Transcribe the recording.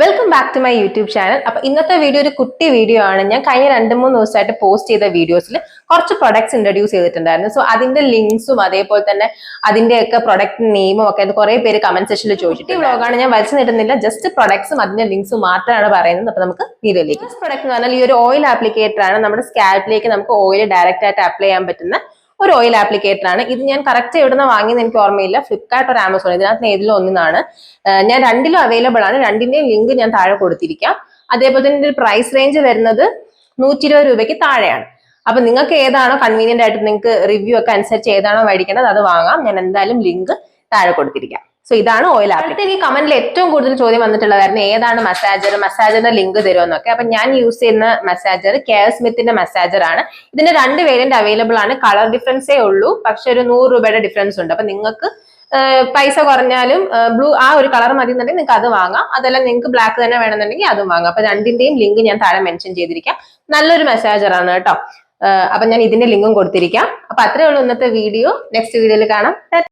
Welcome back to my YouTube channel അപ്പൊ ഇന്നത്തെ video ഒരു കുട്ടി വീഡിയോ ആണ്. ഞാൻ കഴിഞ്ഞ രണ്ട് മൂന്ന് ദിവസമായിട്ട് പോസ്റ്റ് ചെയ്ത വീഡിയോസിൽ കുറച്ച് പ്രൊഡക്ട്സ് ഇൻട്രൊഡ്യൂസ് ചെയ്തിട്ടുണ്ടായിരുന്നു. സോ അതിന്റെ ലിങ്ക്സും അതേപോലെ തന്നെ അതിന്റെയൊക്കെ പ്രൊഡക്റ്റ് നെയിമും ഒക്കെ കുറെ പേര് കമന്റ് സെക്ഷനിൽ ചോദിച്ചിട്ട് ഈ വ്ളോഗാണ് ഞാൻ വലിച്ചു നീട്ടുന്നില്ല. ജസ്റ്റ് പ്രൊഡക്ട്സും അതിന്റെ ലിങ്ക്സും മാത്രമാണ് പറയുന്നത്. അപ്പൊ നമുക്ക് വീഡിയോയിലേക്ക്. പ്രൊഡക്റ്റ് എന്ന് പറഞ്ഞാൽ ഈ ഒരു ഓയിൽ ആപ്ലിക്കേറ്റർ ആണ്. നമ്മുടെ സ്കാൽപ്പിലേക്ക് നമുക്ക് ഓയിൽ ഡയറക്റ്റ് ആയിട്ട് അപ്ലൈ ചെയ്യാൻ പറ്റുന്ന ഒരു ഓയിൽ ആപ്ലിക്കേറ്റർ ആണ്. ഇത് ഞാൻ കറക്റ്റ് എവിടുന്ന് വാങ്ങിയെന്ന് എനിക്ക് ഓർമ്മയില്ല. ഫ്ലിപ്കാർട്ട് ഒരു ആമസോൺ ഇതിനകത്ത് ഏതിലും ഒന്നിനാണ്. ഞാൻ രണ്ടിലും അവൈലബിൾ ആണ്. രണ്ടിന്റെയും ലിങ്ക് ഞാൻ താഴെ കൊടുത്തിരിക്കാം. അതേപോലെ തന്നെ ഇതിന്റെ പ്രൈസ് റേഞ്ച് വരുന്നത് നൂറ്റി ഇരുപത് രൂപയ്ക്ക് താഴെയാണ്. അപ്പൊ നിങ്ങൾക്ക് ഏതാണോ കൺവീനിയന്റ് ആയിട്ട് നിങ്ങൾക്ക് റിവ്യൂ ഒക്കെ അനുസരിച്ച് ഏതാണോ മേടിക്കേണ്ടത് അത് വാങ്ങാം. ഞാൻ എന്തായാലും ലിങ്ക് താഴെ കൊടുത്തിരിക്കാം. സോ ഇതാണ് ഓയിൽ അടുത്ത് എനിക്ക് കമന്റിൽ ഏറ്റവും കൂടുതൽ ചോദ്യം വന്നിട്ടുള്ളതായിരുന്നു ഏതാണ് മസാജർ മസാജറിന്റെ ലിങ്ക് തരുമെന്നൊക്കെ അപ്പൊ ഞാൻ യൂസ് ചെയ്യുന്ന മസാജർ കെയർ സ്മിത്തിന്റെ മസാജർ ആണ്. ഇതിന്റെ രണ്ട് വേരിയന്റ് അവൈലബിൾ ആണ്. കളർ ഡിഫറൻസേ ഉള്ളൂ. പക്ഷെ ഒരു നൂറ് രൂപയുടെ ഡിഫറൻസ് ഉണ്ട്. അപ്പൊ നിങ്ങൾക്ക് പൈസ കുറഞ്ഞാലും ബ്ലൂ ആ ഒരു കളർ മതി എന്നുണ്ടെങ്കിൽ നിങ്ങൾക്ക് അത് വാങ്ങാം. അതല്ല നിങ്ങൾക്ക് ബ്ലാക്ക് തന്നെ വേണമെന്നുണ്ടെങ്കിൽ അതും വാങ്ങാം. അപ്പൊ രണ്ടിന്റെയും ലിങ്ക് ഞാൻ താഴെ മെൻഷൻ ചെയ്തിരിക്കാം. നല്ലൊരു മെസ്സേജർ ആണ് കേട്ടോ. അപ്പൊ ഞാൻ ഇതിന്റെ ലിങ്കും കൊടുത്തിരിക്കാം. അപ്പൊ അത്രേ ഉള്ളൂ ഇന്നത്തെ വീഡിയോ നെക്സ്റ്റ് വീഡിയോയിൽ കാണാം.